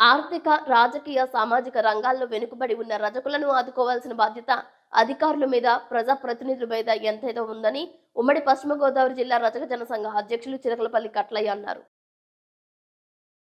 ఆర్థిక రాజకీయ సామాజిక రంగాల్లో వెనుకబడి ఉన్న రజకులను ఆదుకోవాల్సిన బాధ్యత అధికారుల మీద ప్రజాప్రతినిధుల మీద ఎంతైతే ఉందని ఉమ్మడి పశ్చిమ గోదావరి జిల్లా రజక జనసంఘ అధ్యక్షులు చిరకలపల్లి కట్లయ్య అన్నారు.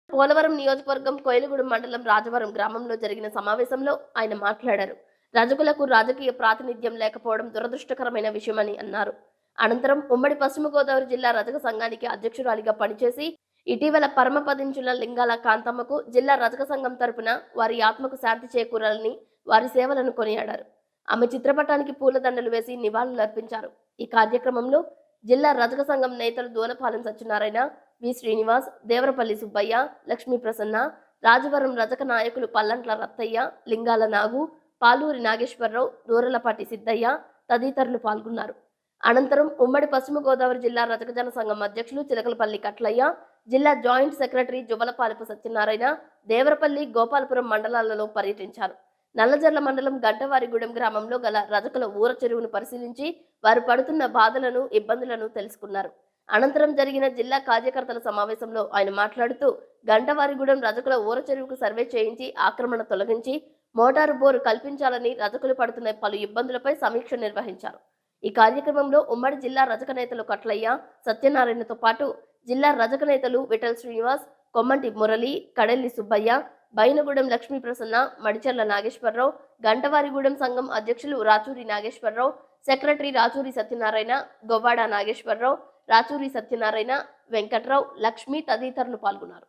పోలవరం నియోజకవర్గం కోయలగూడెం మండలం రాజవరం గ్రామంలో జరిగిన సమావేశంలో ఆయన మాట్లాడారు. రజకులకు రాజకీయ ప్రాతినిధ్యం లేకపోవడం దురదృష్టకరమైన విషయమని అన్నారు. అనంతరం ఉమ్మడి పశ్చిమ గోదావరి జిల్లా రజక సంఘానికి అధ్యక్షురాలిగా పనిచేసి ఇటీవల పరమపదించిన లింగాల కాంతమ్మకు జిల్లా రజక సంఘం తరపున వారి ఆత్మకు శాంతి చేకూరాలని వారి సేవలను కొనియాడారు. ఆమె చిత్రపటానికి పూలదండలు వేసి నివాళులు అర్పించారు. ఈ కార్యక్రమంలో జిల్లా రజక సంఘం నేతలు దూలపాలెం సత్యనారాయణ వి. శ్రీనివాస్ దేవరపల్లి సుబ్బయ్య లక్ష్మీ ప్రసన్న రాజవరం రజక నాయకులు పల్లంట్ల రత్తయ్య లింగాల నాగు పాలూరి నాగేశ్వరరావు దూరలపాటి సిద్ధయ్య తదితరులు పాల్గొన్నారు. అనంతరం ఉమ్మడి పశ్చిమ గోదావరి జిల్లా రజక జన సంఘం అధ్యక్షులు చిలకలపల్లి కట్లయ్య జిల్లా జాయింట్ సెక్రటరీ జువలపాలపు సత్యనారాయణ దేవరపల్లి గోపాలపురం మండలాలలో పర్యటించారు. నల్లజర్ల మండలం గడ్డవారిగూడెం గ్రామంలో గల రజకుల ఊర చెరువును పరిశీలించి వారు పడుతున్న బాధలను ఇబ్బందులను తెలుసుకున్నారు. అనంతరం జరిగిన జిల్లా కార్యకర్తల సమావేశంలో ఆయన మాట్లాడుతూ గంటవారిగూడెం రజకుల ఊర చెరువుకు సర్వే చేయించి ఆక్రమణ తొలగించి మోటారు బోరు కల్పించాలని రజకులు పడుతున్న పలు ఇబ్బందులపై సమీక్ష నిర్వహించారు. ఈ కార్యక్రమంలో ఉమ్మడి జిల్లా రజక నేతలు కట్లయ్య సత్యనారాయణతో పాటు జిల్లా రజక నేతలు విఠల్ శ్రీనివాస్ కొమ్మంటి మురళి కడెల్లి సుబ్బయ్య బైనగూడెం లక్ష్మీ ప్రసన్న మడిచర్ల నాగేశ్వరరావు గంటవారిగూడెం సంఘం అధ్యక్షులు రాచూరి నాగేశ్వరరావు సెక్రటరీ రాచూరి సత్యనారాయణ గొవ్వాడ నాగేశ్వరరావు రాచూరి సత్యనారాయణ వెంకట్రావు లక్ష్మి తదితరులు పాల్గొన్నారు.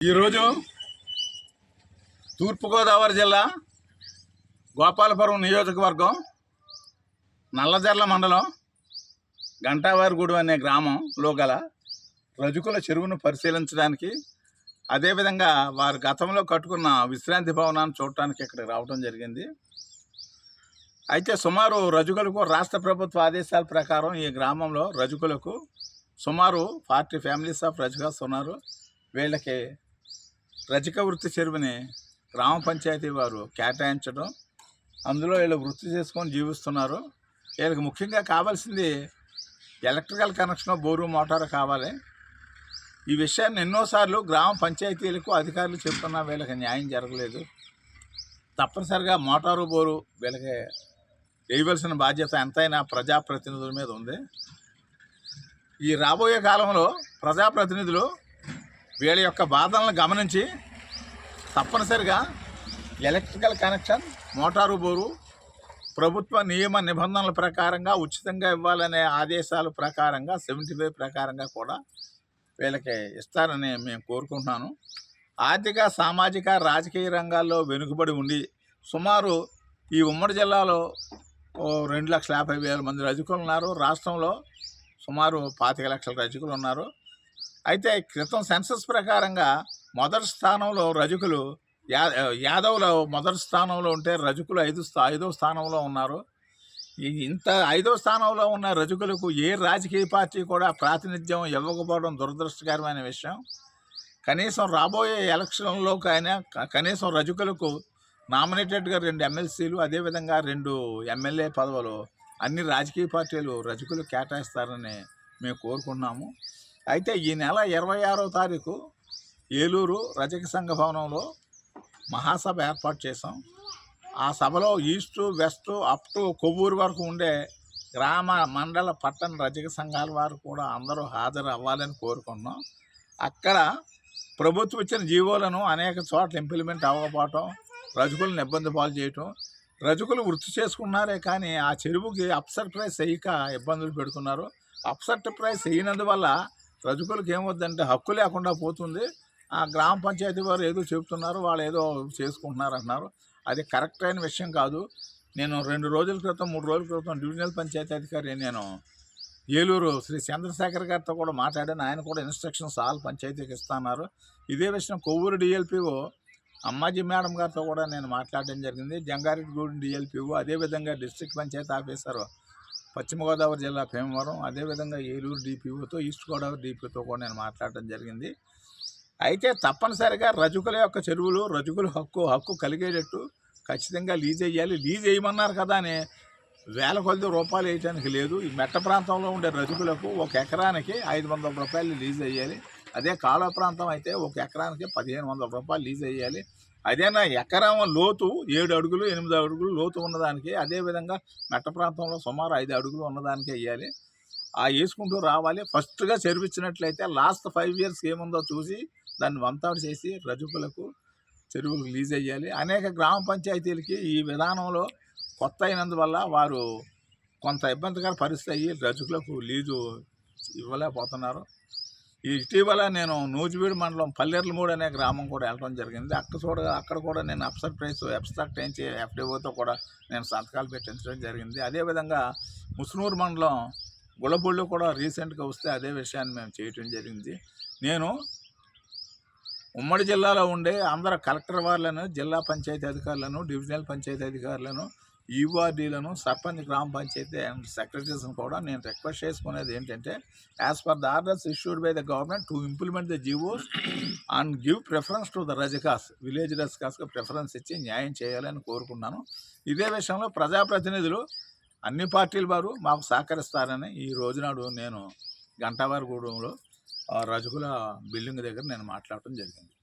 ఈరోజు తూర్పుగోదావరి జిల్లా గోపాలపురం నియోజకవర్గం నల్లజర్ల మండలం గంటావారిగూడు అనే గ్రామంలో గల రజకుల చెరువును పరిశీలించడానికి అదేవిధంగా వారు గతంలో కట్టుకున్న విశ్రాంతి భవనాన్ని చూడటానికి ఇక్కడికి రావడం జరిగింది. అయితే సుమారు రజకులకు రాష్ట్ర ప్రభుత్వ ఆదేశాల ప్రకారం ఈ గ్రామంలో రజకులకు సుమారు ఫార్టీ ఫ్యామిలీస్ ఆఫ్ రజకాస్ ఉన్నారు. వీళ్ళకి రజక వృత్తి చెరువుని గ్రామ పంచాయతీ వారు కేటాయించడం అందులో వీళ్ళు వృత్తి చేసుకొని జీవిస్తున్నారు. వీళ్ళకి ముఖ్యంగా కావాల్సింది ఎలక్ట్రికల్ కనెక్షన్ బోరు మోటార్ కావాలి. ఈ విషయాన్ని ఎన్నోసార్లు గ్రామ పంచాయతీలకు అధికారులు చెప్తున్నా వీళ్ళకి న్యాయం జరగలేదు. తప్పనిసరిగా మోటారు బోరు వీళ్ళకి వేయవలసిన బాధ్యత ఎంతైనా ప్రజాప్రతినిధుల మీద ఉంది. ఈ రాబోయే కాలంలో ప్రజాప్రతినిధులు వీళ్ళ యొక్క బాధలను గమనించి తప్పనిసరిగా ఎలక్ట్రికల్ కనెక్షన్ మోటారు బోరు ప్రభుత్వ నియమ నిబంధనల ప్రకారంగా ఉచితంగా ఇవ్వాలనే ఆదేశాల ప్రకారంగా సెవెంటీ ఫైవ్ ప్రకారంగా కూడా వీళ్ళకి ఇస్తారని మేము కోరుకుంటున్నాను. ఆర్థిక సామాజిక రాజకీయ రంగాల్లో వెనుకబడి ఉండి సుమారు ఈ ఉమ్మడి జిల్లాలో ఓ రెండు లక్షల యాభై వేల మంది రజకులు ఉన్నారు. రాష్ట్రంలో సుమారు పాతిక లక్షల రజకులు ఉన్నారు. అయితే క్రితం సెన్సస్ ప్రకారంగా మొదటి స్థానంలో రజకులు యా యాదవుల మొదటి స్థానంలో ఉంటే రజకులు ఐదు స్థా ఐదో స్థానంలో ఉన్నారు. ఇంత ఐదో స్థానంలో ఉన్న రజకులకు ఏ రాజకీయ పార్టీ కూడా ప్రాతినిధ్యం ఇవ్వకపోవడం దురదృష్టకరమైన విషయం. కనీసం రాబోయే ఎలక్షన్లోకి అయినా కనీసం రజకులకు నామినేటెడ్గా రెండు ఎమ్మెల్సీలు అదేవిధంగా రెండు ఎమ్మెల్యే పదవులు అన్ని రాజకీయ పార్టీలు రజకులు కేటాయిస్తారని మేము కోరుకున్నాము. అయితే ఈ నెల ఇరవై ఆరో తారీఖు ఏలూరు రజక సంఘ భవనంలో మహాసభ ఏర్పాటు చేసాం ఆ సభలో east west up to Kovvur వరకు ఉండే గ్రామ మండల పట్టణ రజక సంఘాల వారు కూడా అందరూ హాజరు అవ్వాలని కోరుకున్నాం. అక్కడ ప్రభుత్వం ఇచ్చిన జీవోలను అనేక చోట్ల ఇంప్లిమెంట్ అవ్వకపోవటం రజకులను ఇబ్బంది పాలు చేయటం రజకులు వృత్తి చేసుకున్నారే కానీ ఆ చెరువుకి అప్సెట్ ప్రైస్ వేయక ఇబ్బందులు పెడుతున్నారు. అప్సెట్ ప్రైస్ వేయనందువల్ల రజకులకు ఏమవుద్దంటే హక్కు లేకుండా పోతుంది. ఆ గ్రామ పంచాయతీ వారు ఏదో చెబుతున్నారు వాళ్ళు ఏదో చేసుకుంటున్నారు అంటున్నారు. అది కరెక్ట్ అయిన విషయం కాదు. నేను రెండు రోజుల క్రితం మూడు రోజుల క్రితం డివిజనల్ పంచాయతీ అధికారి నేను ఏలూరు శ్రీ చంద్రశేఖర్ గారితో కూడా మాట్లాడాను. ఆయన కూడా ఇన్స్ట్రక్షన్స్ ఆల్ పంచాయతీకి ఇస్తున్నారు. ఇదే విషయం కొవ్వూరు డిఎల్పిఓ అమ్మాజీ మేడం గారితో కూడా నేను మాట్లాడడం జరిగింది. జంగారెడ్డిగూడెం డిఎల్పిఓ అదేవిధంగా డిస్ట్రిక్ట్ పంచాయతీ ఆఫీసర్ పశ్చిమ గోదావరి జిల్లా భీమవరం అదేవిధంగా ఏలూరు డిపిఓతో ఈస్ట్ గోదావరి డిపిఓతో కూడా నేను మాట్లాడడం జరిగింది. అయితే తప్పనిసరిగా రజకుల యొక్క చెరువులు రజకుల హక్కు హక్కు కలిగేటట్టు ఖచ్చితంగా లీజ్ వేయాలి. లీజ్ వేయమన్నారు కదా అని వేల కొద్ది రూపాయలు వేయడానికి లేదు. ఈ మెట్ట ప్రాంతంలో ఉండే రజకులకు ఒక ఎకరానికి ఐదు వందల రూపాయలు లీజ్ వేయాలి. అదే కాలువ ప్రాంతం అయితే ఒక ఎకరానికి పదిహేను వందల రూపాయలు లీజ్ వేయాలి. అదేనా ఎకరం లోతు ఏడు అడుగులు ఎనిమిది అడుగులు లోతు ఉన్నదానికి అదేవిధంగా మెట్ట ప్రాంతంలో సుమారు ఐదు అడుగులు ఉన్నదానికి వేయాలి. ఆ వేసుకుంటూ రావాలి. ఫస్ట్గా చెరువిచ్చినట్లయితే లాస్ట్ ఫైవ్ ఇయర్స్ ఏముందో చూసి దాన్ని వంతాడు చేసి రజకులకు చెరువులకు రిలీజ్ అయ్యాలి. అనేక గ్రామ పంచాయతీలకి ఈ విధానంలో కొత్త అయినందువల్ల వారు కొంత ఇబ్బందికర పరిస్థితి అయ్యి రజకులకు లీజు ఇవ్వలేకపోతున్నారు. ఈ ఇటీవల నేను నూజివీడు మండలం పల్లెర్లమూడు అనే గ్రామం కూడా వెళ్ళడం జరిగింది. అక్కడ చూడ అక్కడ కూడా నేను అప్సర్ ప్రైస్ అబ్స్ట్రాక్ట్ వేయించి ఎఫ్డిఓతో కూడా నేను సంతకాలు పెట్టించడం జరిగింది. అదేవిధంగా ముస్నూరు మండలం గుళ్ళబుళ్ళు కూడా రీసెంట్గా వస్తే అదే విషయాన్ని మేము చేయటం జరిగింది. నేను ఉమ్మడి జిల్లాలో ఉండే అందరు కలెక్టర్ వార్లను జిల్లా పంచాయతీ అధికారులను డివిజనల్ పంచాయతీ అధికారులను ఈవార్డీలను సర్పంచ్ గ్రామ పంచాయతీ అండ్ సెక్రటరీస్ని కూడా నేను రిక్వెస్ట్ చేసుకునేది ఏంటంటే as per the orders issued by the government to implement the GOs and give preference to the Rajakas village రజకాస్కి preference ఇచ్చి న్యాయం చేయాలని కోరుకున్నాను. ఇదే విషయంలో ప్రజాప్రతినిధులు అన్ని పార్టీల వారు మాకు సహకరిస్తారని ఈ రోజునాడు నేను గంటవారి గూడెంలో రజకుల బిల్డింగ్ దగ్గర నేను మాట్లాడటం జరిగింది.